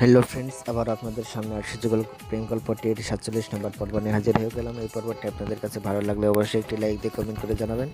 Hello friends আবার আপনাদের সামনে আসছে যুগল প্রেম গল্পটির সাতচল্লিশ নম্বর পর্ব নিয়ে হাজির হয়ে গেলাম। এই পর্বটি আপনাদের কাছে ভালো লাগলে অবশ্যই একটি লাইক দিয়ে কমেন্ট করে জানাবেন।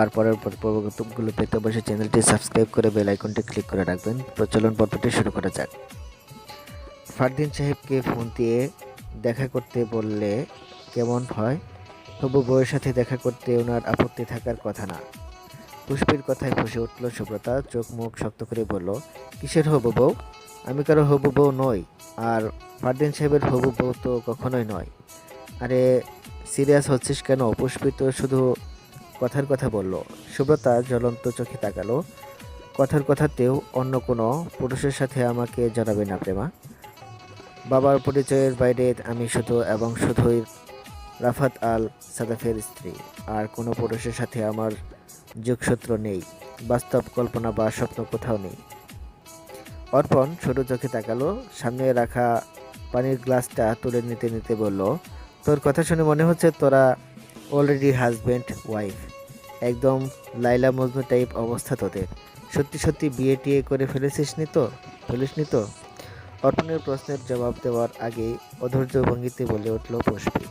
আর পরের পর পর্বগুলো পেতে অবশ্যই চ্যানেলটি সাবস্ক্রাইব করে বেল আইকনটি ক্লিক করে রাখবেন। প্রচলন পর্বটি শুরু করা যাক। ফারদিন সাহেবকে ফোন দিয়ে দেখা করতে বললে কেমন হয়? হবু বউয়ের সাথে দেখা করতে ওনার আপত্তি থাকার কথা না। পুষ্পের কথায় ফুসে উঠল সুব্রতা, চোখ মুখ শক্ত করে বলল, কিসের হবু বউ? আমি কারও হবু বউ নই, আর ফারদিন সাহেবের হবু বউ তো কখনোই নয়। আরে, সিরিয়াস হচ্ছিস কেন? পুষ্পিত শুধু কথার কথা বলল। সুব্রতা জ্বলন্ত চোখে তাকালো। কথার কথাতেও অন্য কোনো পুরুষের সাথে আমাকে জড়াবে না, প্রেমা। বাবার পরিচয়ের বাইরে আমি শুধু এবং শুধুই রাফাত আল সাদাফের স্ত্রী। আর কোনো পুরুষের সাথে আমার যোগসূত্র নেই, বাস্তব কল্পনা বা স্বপ্ন কোথাও নেই। অর্পণ ছোট চোখে তাকালো, সামনে রাখা পানির গ্লাসটা তুলে নিতে নিতে বলল, তোর কথা শুনে মনে হচ্ছে তোরা অলরেডি হাজব্যান্ড ওয়াইফ একদম লাইলা মজনু টাইপ অবস্থা তোদের। সত্যি সত্যি বিয়ে টিয়ে করে ফেলেছিস নি তো? ফেলিস নি তো? অর্পণের প্রশ্নের জবাব দেওয়ার আগেই অধৈর্য ভঙ্গিতে বলে উঠল পুষ্পী,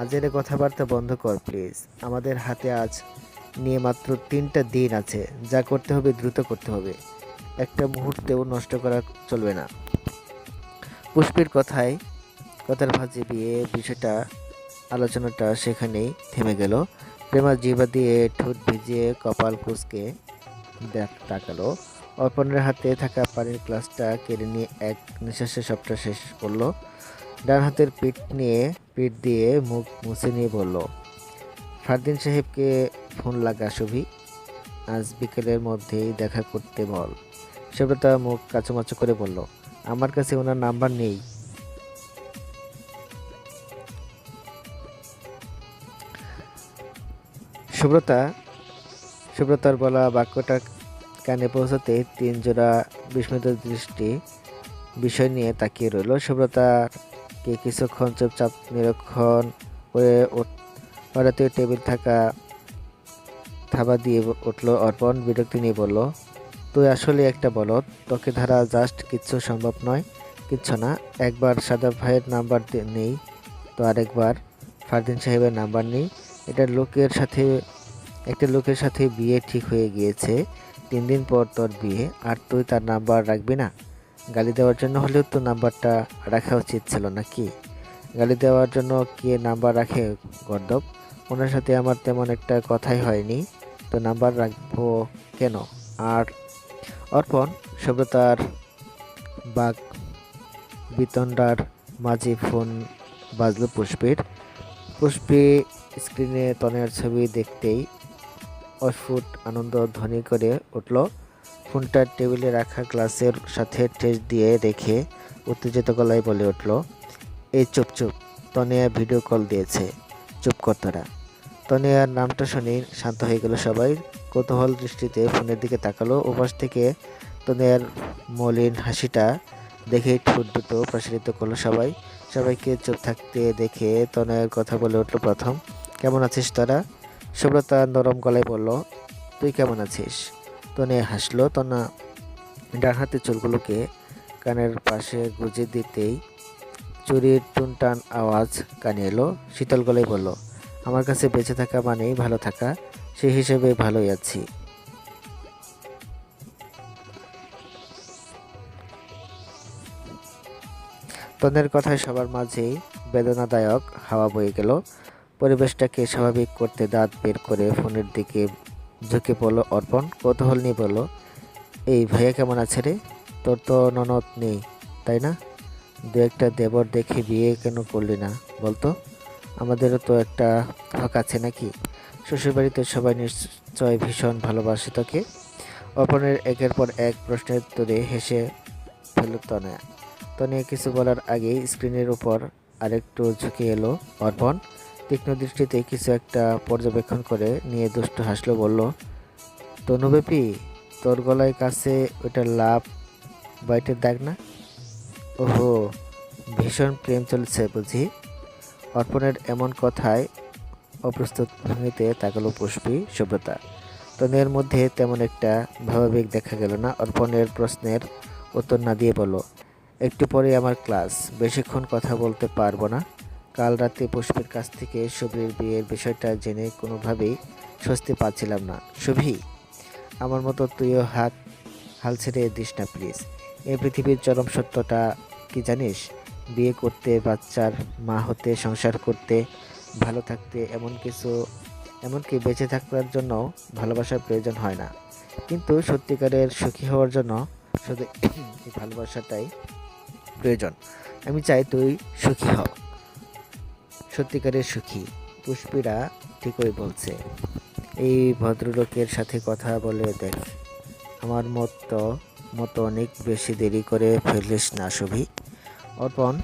আজের কথাবার্তা বন্ধ কর প্লিজ আমাদের হাতে আজ নিয়ে মাত্র তিনটা দিন আছে। যা করতে হবে দ্রুত করতে হবে। একটা মুহূর্তেও নষ্ট করা চলবে না। পুষ্পের কথায়, কথার ভাজে বিয়ে বিষয়টা, আলোচনাটা সেখানেই থেমে গেল। প্রেমা জিবা দিয়ে ঠোঁট ভিজিয়ে কপাল কুচকে তাকালো। অর্পণের হাতে থাকা পানির গ্লাসটা কেড়ে নিয়ে এক নিঃশ্বাসে সবটা শেষ করল। ডান হাতের পিঠ নিয়ে, পিঠ দিয়ে মুখ মুছে নিয়ে বলল, ফারদিন সাহেবকে ফোন লাগা শুভি আজ বিকেলের মধ্যেই দেখা করতে বল। সুব্রতা মুখ কাচুমাচু করে বলল, আমার কাছে ওনার নাম্বার নেই। সুব্রতা, সুব্রতার বলা বাক্যটা কানে পৌঁছাতে তিন জোড়া বিস্মিত দৃষ্টি বিষয় নিয়ে তাকিয়ে রইল। সুব্রতাকে কিছুক্ষণ চুপচাপ নিরীক্ষণ করে হঠাৎই টেবিল থাকা থাবা দিয়ে উঠল। অর্পণ বিরক্তি নিয়ে বলল তুই আসলে একটা বলদ, তোকে ধারা জাস্ট কিচ্ছু সম্ভব নয়, কিচ্ছু না। একবার সাদা ভাইয়ের নাম্বার নেই, তো আরেকবার ফারদিন সাহেবের নাম্বার নেই। এটা লোকের সাথে, একটা লোকের সাথে বিয়ে ঠিক হয়ে গিয়েছে। তিন দিন পর তোর বিয়ে, আর তুই তার নাম্বার রাখবি না। গালি দেওয়ার জন্য হলেও তো নাম্বারটা রাখা উচিত ছিল নাকি? গালি দেওয়ার জন্য কে নাম্বার রাখে গর্দব? ওনার সাথে আমার তেমন একটা কথাই হয়নি। তো নাম্বার রাখব কেন? আর অর্পণ, সভ্যতার বাঘ, বিতণ্ডার মাঝে ফোন বাজল পুষ্পের। পুষ্পে স্ক্রিনে তনয়ার ছবি দেখতেই অস্ফুট আনন্দ ধ্বনি করে উঠল। ফোনটা টেবিলে রাখা গ্লাসের সাথে ঠেস দিয়ে রেখে উত্তেজিত গলায় বলে উঠল, এই চুপ চুপ, তনিয়া ভিডিও কল দিয়েছে, চুপ কর তোরা। তনিয়ার নামটা শুনে শান্ত হয়ে গেল সবাই। কৌতূহল দৃষ্টিতে ফোনের দিকে তাকালো। ওপাশ থেকে তনিয়ার মলিন হাসিটা দেখে ঠোঁট দুটো প্রসারিত করল সবাই। সবাইকে চুপ থাকতে দেখে তনয়ের কথা বলে উঠল প্রথম। কেমন আছিস তোরা? সুব্রতা নরম গলায় বলল, তুই কেমন আছিস? তনে হাসলো। তনা ডান হাতে চুলগুলোকে কানের পাশে গুজে দিতেই চুরির টুনটান আওয়াজ কানে এলো। শীতল গলায় বলল, আমার কাছে বেঁচে থাকা মানেই ভালো থাকা। সেই হিসেবে ভালোই আছি। তনের কথায় সবার মাঝেই বেদনাদায়ক হাওয়া বয়ে গেল। পরিবেশটাকে স্বাভাবিক করতে দাঁত বের করে ফোনের দিকে ঝুঁকে পড়ল অর্পণ। কৌতূহল নিয়ে বলল, এই ভাইয়া কেমন আছে রে? তোর তো ননদ নেই, তাই না? দু একটা দেবর দেখে বিয়ে কেন করলি না বলতো? আমাদেরও তো একটা হক আছে নাকি? শ্বশুরবাড়িতে সবাই নিশ্চয় ভীষণ ভালোবাসে তোকে। অর্পণের একের পর এক প্রশ্নের উত্তরে হেসে ফেল তনয়া তনিয়া কিছু বলার আগেই স্ক্রিনের উপর আরেকটু ঝুঁকে এলো অর্পণ। তীক্ষ্ণ দৃষ্টিতে কিছু একটা পর্যবেক্ষণ করে নিয়ে দুষ্ট হাসলো, বলল, তনুবেপি, তোর গলায় কাছে ওটা লাভ বাইটের দাগ না? ওহো, ভীষণ প্রেম চলছে বুঝি? অর্পণের এমন কথায় অপ্রস্তুত ভঙ্গিতে তাকালো পুষ্পী সুব্রতা। তনের মধ্যে তেমন একটা ভাবাবেগ দেখা গেল না। অর্পণের প্রশ্নের উত্তর না দিয়ে বলল, একটু পরে আমার ক্লাস। বেশিক্ষণ কথা বলতে পারব না। কাল রাতে পুষ্পের কাছ থেকে শুভ্রের বিয়ের বিষয়টা জেনে কোনোভাবেই স্বস্তি পাচ্ছিলাম না। শুভি আমার মতো তুইও হাত হাল ছেড়ে দিস না প্লিজ। এই পৃথিবীর চরম সত্যটা কি জানিস? বিয়ে করতে, বাচ্চার মা হতে, সংসার করতে ভালো থাকতে এমন কিছু এমনকি বেঁচে থাকার জন্য ভালোবাসার প্রয়োজন হয় না। কিন্তু সত্যিকারের সুখী হওয়ার জন্য শুধু এই ভালোবাসাটাই প্রয়োজন। আমি চাই তুই সুখী হও সত্যিকারের সুখী, পুষ্পীরা ঠিকই বলছে। এই ভদ্রলোকের সাথে কথা বলে দেখ, আমার মতো মতো অনেক বেশি দেরি করে ফেলিস না, শুভি। অর্পণ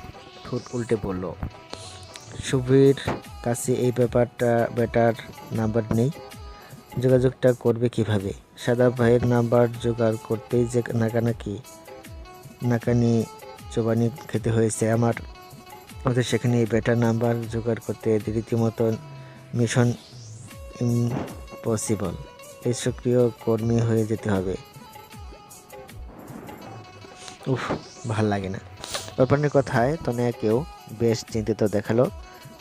ঠোঁট উল্টে বলল, শুভির কাছে এই ব্যাপারটা বেটার নাম্বার নেই। যোগাযোগটা করবে কীভাবে? সাদা ভাইয়ের নাম্বার জোগাড় করতেই যে নাকানাকি, নাকানি, চোবানি খেতে হয়েছে। আমার আমাদের সেখানে বেটার নাম্বার জোগাড় করতে রীতিমতো মিশন ইম্পসিবল এই সক্রিয় কর্মী হয়ে যেতে হবে। উফ, ভালো লাগে না। ব্যাপারের কথায় তনয়াকেও বেশ চিন্তিত দেখাল।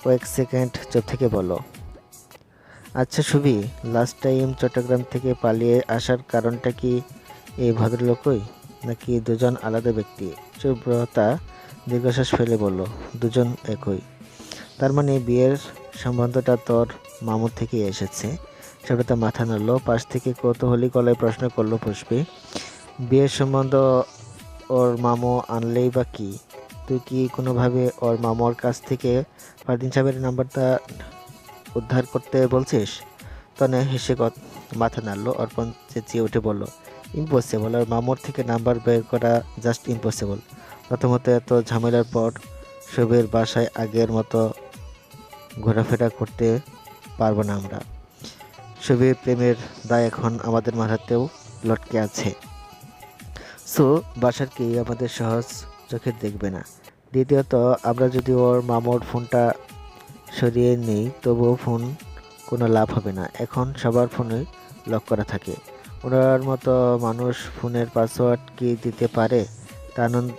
কয়েক সেকেন্ড চুপ থেকে বলো। আচ্ছা সুবি লাস্ট টাইম চট্টগ্রাম থেকে পালিয়ে আসার কারণটা কি এই ভদ্রলোকই, নাকি দুজন আলাদা ব্যক্তি? শুভ্রতা দীর্ঘশ্বাস ফেলে বলল, দুজন একই। তার মানে বিয়ের সম্বন্ধটা তোর মামুর থেকেই এসেছে। শুভ্রতা মাথা নাড়ল, পাশ থেকে কৌতূহলী গলায় প্রশ্ন করল পুষ্পী, বিয়ের সম্বন্ধ ওর মামু আনলেই বা কি? তুই কি কোনোভাবে ওর মামুর কাছ থেকে ফারদিন সাহেবের নাম্বারটা উদ্ধার করতে বলছিস? তনে হেসে মাথা নাড়লো। অর্পণ চেঁচিয়ে উঠে বলল ইম্পসিবল আর মামুর থেকে নাম্বার বের করা জাস্ট ইম্পসিবল প্রথমত এত ঝামেলার পর শুভের বাসায় আগের মতো ঘোরাফেরা করতে পারব না আমরা। শুভের প্রেমের দায় এখন আমাদের মাথাতেও লটকে আছে। সো বাসার কেউ আমাদের সহজ চোখে দেখবে না। দ্বিতীয়ত, আমরা যদি ওর মামুর ফোনটা সরিয়ে নেই, তবুও ফোন কোনো লাভ হবে না। এখন সবার ফোনে লক করা থাকে। ওনার মতো মানুষ ফোনের পাসওয়ার্ড কি দিতে পারে, তা আনন্দ-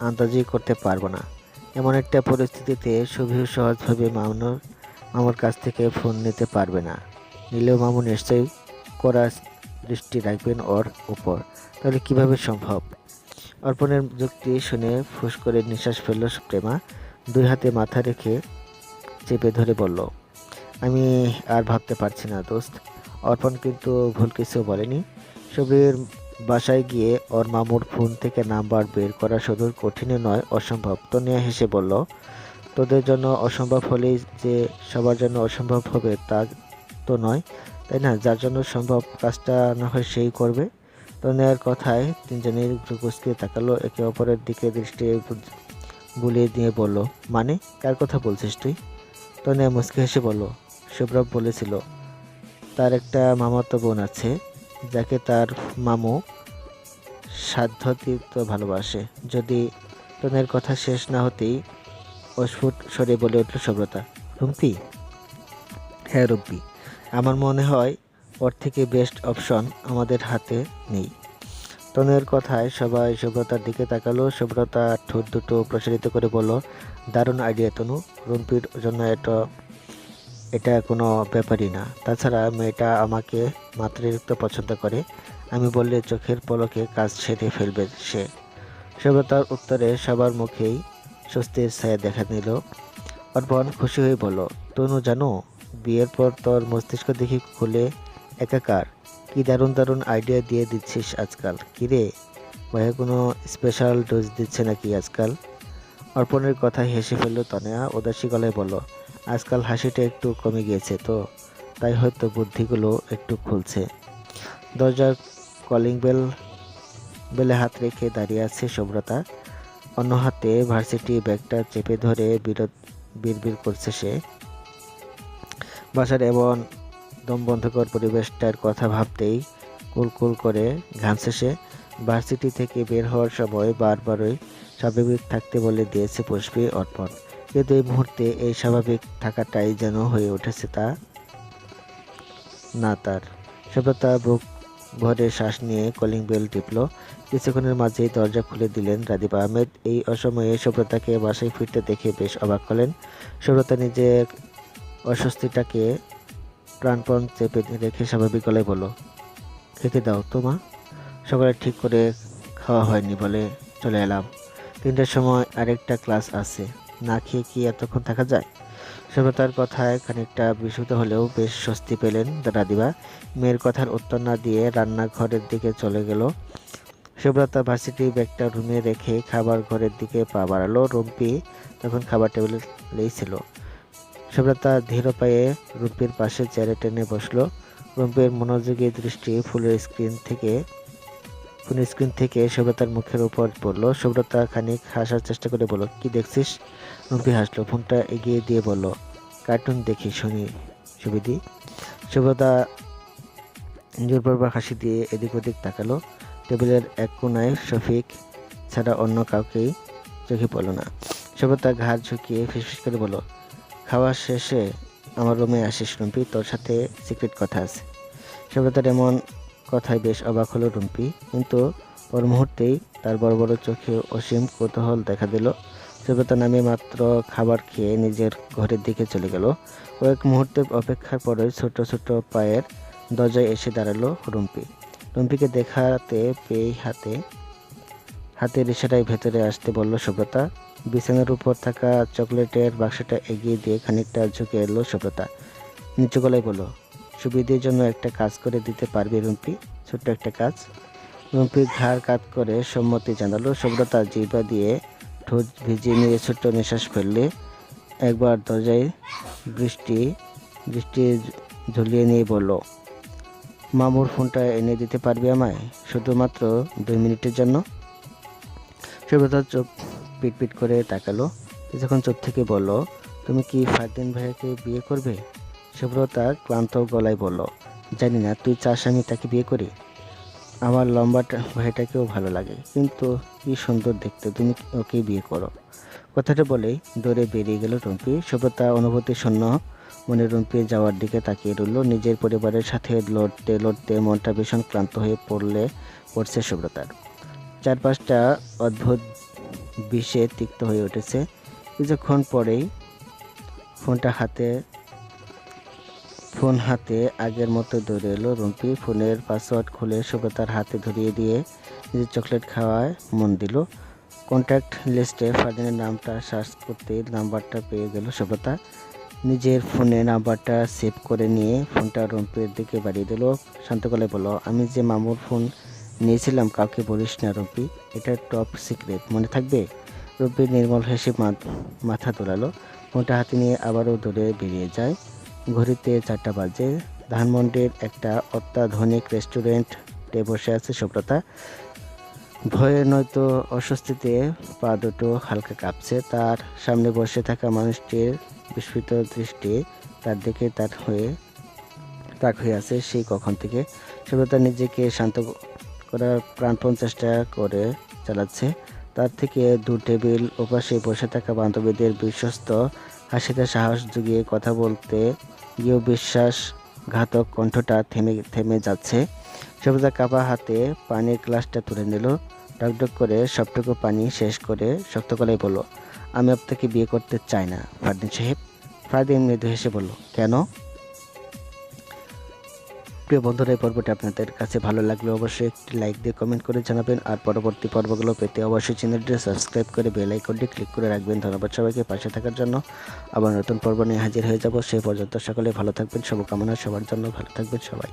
আন্দাজি করতে পারব না। এমন একটা পরিস্থিতিতে শুভীর সহজভাবে মামুর মামুর কাছ থেকে ফোন নিতে পারবে না। নিলেও মামু নিশ্চয়ই করা দৃষ্টি রাখবেন ওর উপর। তাহলে কীভাবে সম্ভব? অর্পণের যুক্তি শুনে ফুস করে নিঃশ্বাস ফেলল প্রেমা দুই হাতে মাথা রেখে চেপে ধরে বলল, আমি আর ভাবতে পারছি না দোস্ত। অর্পণ কিন্তু ভুল কিছু বলেনি। সবির বাসায় গিয়ে ওর মামুর ফোন থেকে নাম্বার বের করা শুধু কঠিনই নয়, অসম্ভব। তনিয়া হেসে বলল, তোদের জন্য অসম্ভব হলেই যে সবার জন্য অসম্ভব হবে তা তো নয়, তাই না? যার জন্য সম্ভব কাজটা না হয় সেই করবে। তনিয়ার কথায় তিনজনের কুচকে তাকালো, একে অপরের দিকে দৃষ্টি বুলিয়ে দিয়ে বলল মানে? কার কথা বলছিস তুই? তনিয়া মুচকে হেসে বলল শুভ্রব বলেছিল, তার একটা মামাতো বোন আছে, যাকে তার মামু সাধ্যতীত ভালোবাসে। যদি তনের কথা শেষ না হতেই অস্ফুট স্বরে বলে উঠল সুব্রতা রুম্পি হ্যাঁ রুম্পি আমার মনে হয় ওর থেকে বেস্ট অপশন আমাদের হাতে নেই। তনের কথায় সবাই সুব্রতার দিকে তাকালো। সুব্রতা ঠোঁট দুটো প্রসারিত করে বলল, দারুণ আইডিয়া তনু। রুম্পির জন্য এটা এটা কোনো ব্যাপারই না। তাছাড়া মেয়েটা আমাকে মাত্রাতিরিক্ত পছন্দ করে। আমি বললে চোখের পলকে কাজ সেরে ফেলবে সে। সুব্রতার উত্তরে সবার মুখেই স্বস্তির ছায়া দেখা নিল অর্পণ খুশি হয়ে বলল, তনু, জানো, বিয়ের পর তোর মস্তিষ্ক দেখি খুলে একাকার। কি দারুণ দারুণ আইডিয়া দিয়ে দিচ্ছিস আজকাল। কিরে ভাইয়া কোনো স্পেশাল ডোজ দিচ্ছে নাকি আজকাল? অর্পণের কথায় হেসে ফেলল তনয়া, উদাসী গলায় বলল, আজকাল হাসিটা একটু কমে গিয়েছে তো। তাই হয়তো বুদ্ধিগুলো একটু খুলছে। দরজার কলিং বেল বেলে হাত রেখে দাঁড়িয়ে আছে শুভ্রতা অন্য হাতে ভার্সিটি ব্যাগটা চেপে ধরে বিরোধ বিড়বিড় করছে সে। বাসার এমন দমবন্ধকর পরিবেশটার কথা ভাবতেই কুলকুল করে ঘাম শেষে ভার্সিটি থেকে বের হওয়ার সময় বারবারই স্বাভাবিক থাকতে বলে দিয়েছে পুষ্পী অর্পণ। কিন্তু এই মুহূর্তে এই স্বাভাবিক থাকাটাই যেন হয়ে উঠেছে তা না তার। সুব্রতা বুক ভরে শ্বাস নিয়ে কলিং বেল টিপল। কিছুক্ষণের মাঝেই দরজা খুলে দিলেন রাদীপ আহমেদ। এই অসময়ে সুব্রতাকে বাসায় ফিরতে দেখে বেশ অবাক হলেন। সুব্রতা নিজের অস্বস্তিটাকে প্রাণপণ চেপে রেখে স্বাভাবিক গলায় বলল, খেতে দাও তো মা। সকালে ঠিক করে খাওয়া হয়নি বলে চলে এলাম। তিনটার সময় আরেকটা ক্লাস আছে। না খেয়ে কি এতক্ষণ থাকা যায়? সুব্রতার কথায় খানিকটা বিশুদ্ধ হলেও বেশ স্বস্তি পেলেন রাদিবা মেয়ের কথার উত্তর না দিয়ে রান্নাঘরের দিকে চলে গেল। সুব্রতা ভার্সিটি ব্যাগটা রুমে রেখে খাবার ঘরের দিকে পা বাড়ালো। রুম্পি তখন খাবার টেবিলেই ছিল। সুব্রতা ধীর পায়ে রুম্পির পাশে চেয়ারে টেনে বসল। রুম্পির মনোযোগী দৃষ্টি ফুলের স্ক্রিন থেকে ফোনের স্ক্রিন থেকে সুব্রতার মুখের উপর পড়ল। সুব্রতা খানিক হাসার চেষ্টা করে বলল, কি দেখছিস? রুম্পি হাসলো, ফোনটা এগিয়ে দিয়ে বলল, কার্টুন দেখি শুনি, সুবিধি। সুব্রতা জোরপরবার হাসি দিয়ে এদিক ওদিক তাকালো। টেবিলের এক কোনায় শফিক ছাড়া অন্য কাউকেই চোখে পড়ল না। সুব্রতা ঘাড় ঝুঁকিয়ে ফিসফিস করে বলল খাওয়া শেষে আমার রুমে আসিস রুম্পি, তোর সাথে সিক্রেট কথা আছে। সুব্রতার এমন কথায় বেশ অবাক হলো রুম্পি, কিন্তু ওর মুহূর্তেই তার বড় বড় চোখে অসীম কৌতূহল দেখা দিল। সুব্রতা নামে মাত্র খাবার খেয়ে নিজের ঘরের দিকে চলে গেল। কয়েক মুহূর্তে অপেক্ষার পরে ছোট ছোট পায়ের দরজায় এসে দাঁড়াল রুম্পি। রুম্পিকে দেখাতে পেয়ে হাতে, হাতের ইশারায় ভেতরে আসতে বলল, সুব্রতা বিছানার উপর থাকা চকলেটের বাক্সটা এগিয়ে দিয়ে খানিকটা ঝুঁকে এলো সুব্রতা। নিচু গলায় বলল, সুবিধের জন্য একটা কাজ করে দিতে পারবে রুম্পি? ছোট্ট একটা কাজ? রুম্পি ঘাড় কাত করে সম্মতি জানালো। সুব্রতা জিবা দিয়ে ঠোঁট ভিজিয়ে নিয়ে ছোট্ট নিঃশ্বাস ফেললে একবার দরজায় বৃষ্টি বৃষ্টি ঝুলিয়ে নিয়ে বলল, মামুর ফোনটা এনে দিতে পারবে আমায়? শুধুমাত্র দুই মিনিটের জন্য? সুব্রতা চোখ পিটপিট করে তাকালো। কিছুক্ষণ চোখ থেকে বলল, তুমি কি ফারদিন ভাইয়াকে বিয়ে করবে? সুব্রতা ক্লান্ত গলায় বলল, জানি না, তুই চাস আমি তাকে বিয়ে করি? আমার লম্বাটা ভাইটাকেও ভালো লাগে। কিন্তু কি সুন্দর দেখতে, তুমি ওকে বিয়ে করো। কথাটা বলেই দৌড়ে বেরিয়ে গেল রুম্পি সুব্রতা অনুভূতি শূন্য মনে রুম্পি যাওয়ার দিকে তাকিয়ে রইল। নিজের পরিবারের সাথে লড়তে লড়তে মনটা ভীষণ ক্লান্ত হয়ে পড়লে পড়ছে সুব্রতার। চারপাশটা অদ্ভুত বিষে তিক্ত হয়ে উঠেছে। কিছুক্ষণ পরেই ফোনটা হাতে, ফোন হাতে আগের মতো দৌড়ে এলো রুম্পি। ফোনের পাসওয়ার্ড খুলে সুব্রতার হাতে ধরিয়ে দিয়ে নিজের চকলেট খাওয়ায় মন দিল। কন্ট্যাক্ট লিস্টে ফারদিনের নামটা সার্চ করতে নাম্বারটা পেয়ে গেল সুব্রতা। নিজের ফোনে নাম্বারটা সেভ করে নিয়ে ফোনটা রুম্পির দিকে বাড়িয়ে দিল। শান্ত গলায় বলল, আমি যে মামুর ফোন নিয়েছিলাম, কাউকে বলিস না রুম্পি এটা টপ সিক্রেট মনে থাকবে? রুম্পি নির্মল হেসে মাথা তোলালো ফোনটা হাতে নিয়ে আবারও দৌড়ে বেরিয়ে যায়। ঘড়িতে চারটা বাজে। ধানমন্ডির একটা অত্যাধুনিক রেস্টুরেন্টে বসে আছে সুব্রতা। ভয়ে নয়তো অস্বস্তিতে পা দুটো হালকা কাঁপছে। তার সামনে বসে থাকা মানুষটির বিস্মিত দৃষ্টি তার দিকে তার হয়ে, তাক হয়ে আছে। সেই কখন থেকে? সুব্রতা নিজেকে শান্ত করার প্রাণপণ চেষ্টা করে চালাচ্ছে। তার থেকে দু টেবিল ওপাশে বসে থাকা বান্ধবীদের বিশ্বস্ত হাসিতে সাহস জুগিয়ে কথা বলতে গিয়েও বিশ্বাসঘাতক কণ্ঠটা থেমে থেমে যাচ্ছে। সবুজা কাপা হাতে পানির গ্লাসটা তুলে নিল, ডকডক করে সবটুকু পানি শেষ করে শক্ত গলায় বলল, আমি আপনাকে বিয়ে করতে চাই না, ফারদিন সাহেব। ফারদিন মৃদু হেসে বলল, কেন? প্রিয় বন্ধুরা, এই পর্বটি আপনাদের কাছে ভালো লাগলে অবশ্যই একটি লাইক দিয়ে কমেন্ট করে জানাবেন। আর পরবর্তী পর্বগুলো পেতে অবশ্যই চ্যানেলটি সাবস্ক্রাইব করে বেল আইকনটি ক্লিক করে রাখবেন। ধন্যবাদ সবাইকে পাশে থাকার জন্য। আবার নতুন পর্ব নিয়ে হাজির হয়ে যাব। সেই পর্যন্ত সকলে ভালো থাকবেন, শুভকামনা, সবার জন্য ভালো থাকবেন সবাই।